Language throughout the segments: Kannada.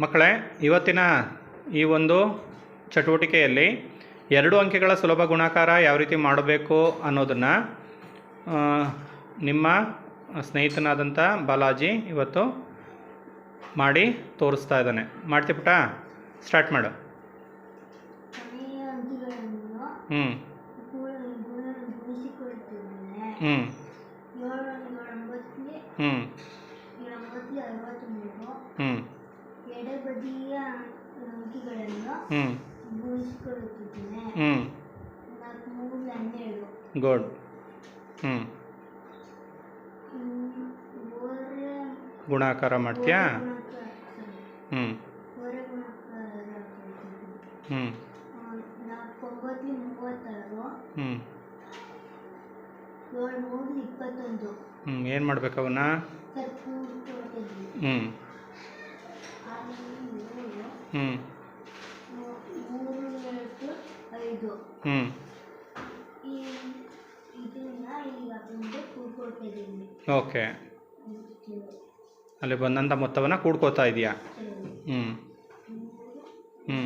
ಮಕ್ಕಳೇ ಇವತ್ತಿನ ಈ ಒಂದು ಚಟುವಟಿಕೆಯಲ್ಲಿ ಎರಡು ಅಂಕೆಗಳ ಸುಲಭ ಗುಣಾಕಾರ ಯಾವ ರೀತಿ ಮಾಡಬೇಕು ಅನ್ನೋದನ್ನು ನಿಮ್ಮ ಸ್ನೇಹಿತನಾದಂಥ ಬಾಲಾಜಿ ಇವತ್ತು ಮಾಡಿ ತೋರಿಸ್ತಾ ಇದ್ದಾನೆ. ಮಾಡ್ತೀವಿ ಪುಟ? ಸ್ಟಾರ್ಟ್ ಮಾಡು. ಹ್ಞೂ ಹ್ಞೂ ಹ್ಞೂ ಹ್ಞೂ ಎಡಬದಿಯ ಅಂಕಿಗಳನ್ನು ಹ್ಞೂ ಗುಣಿಸಿಕೊಳ್ಳುತ್ತಿದ್ದೇನೆ ಹ್ಞೂ ನಾಲ್ಕು ಮೂರು ಹನ್ನೆರಡು ಗುಡ್ ಹ್ಞೂ ಗುಣಾಕಾರ ಮಾಡ್ತೀಯಾ? ಹ್ಞೂ. ಹ್ಞೂ ಮೂವತ್ತಾರು. ಹ್ಞೂ ಏಳು ಮೂರು ಇಪ್ಪತ್ತೊಂದು. ಹ್ಞೂ ಏನು ಮಾಡ್ಬೇಕು ಅವನ್ನ? ಹ್ಞೂ ಹ್ಞೂ ಮೂರು ಎರಡು ಐದು. ಹ್ಞೂ ಈ ಇದನ್ನ ಈಗ ಬಂದು ಕೂಡ್ಕೊಳ್ತಿದ್ದೀನಿ ಓಕೆ. ಅಲ್ಲಿ ಬಂದಂಥ ಮೊತ್ತವನ್ನು ಕೂಡ್ಕೋತಾ ಇದೆಯಾ? ಹ್ಞೂ ಹ್ಞೂ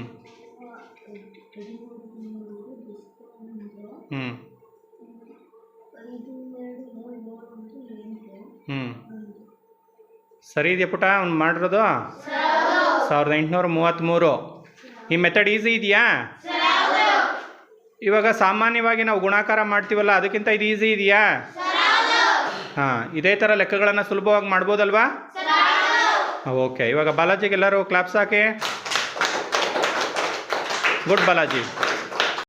ಹ್ಞೂ ಸರಿ ಇದೆಯಾ ಪುಟ? ಅವ್ನು ಮಾಡಿರೋದು? ಸಾವಿರದ ಎಂಟುನೂರ ಮೂವತ್ತ್ಮೂರು. ಈ ಮೆಥಡ್ ಈಸಿ ಇದೆಯಾ? ಇವಾಗ ಸಾಮಾನ್ಯವಾಗಿ ನಾವು ಗುಣಾಕಾರ ಮಾಡ್ತೀವಲ್ಲ, ಅದಕ್ಕಿಂತ ಇದು ಈಸಿ ಇದೆಯಾ? ಹಾಂ, ಇದೇ ಥರ ಲೆಕ್ಕಗಳನ್ನು ಸುಲಭವಾಗಿ ಮಾಡ್ಬೋದಲ್ವಾ? ಓಕೆ, ಇವಾಗ ಬಾಲಾಜಿಗೆ ಎಲ್ಲರೂ ಕ್ಲಾಪ್ಸ್ ಹಾಕಿ. ಗುಡ್ ಬಾಲಾಜಿ.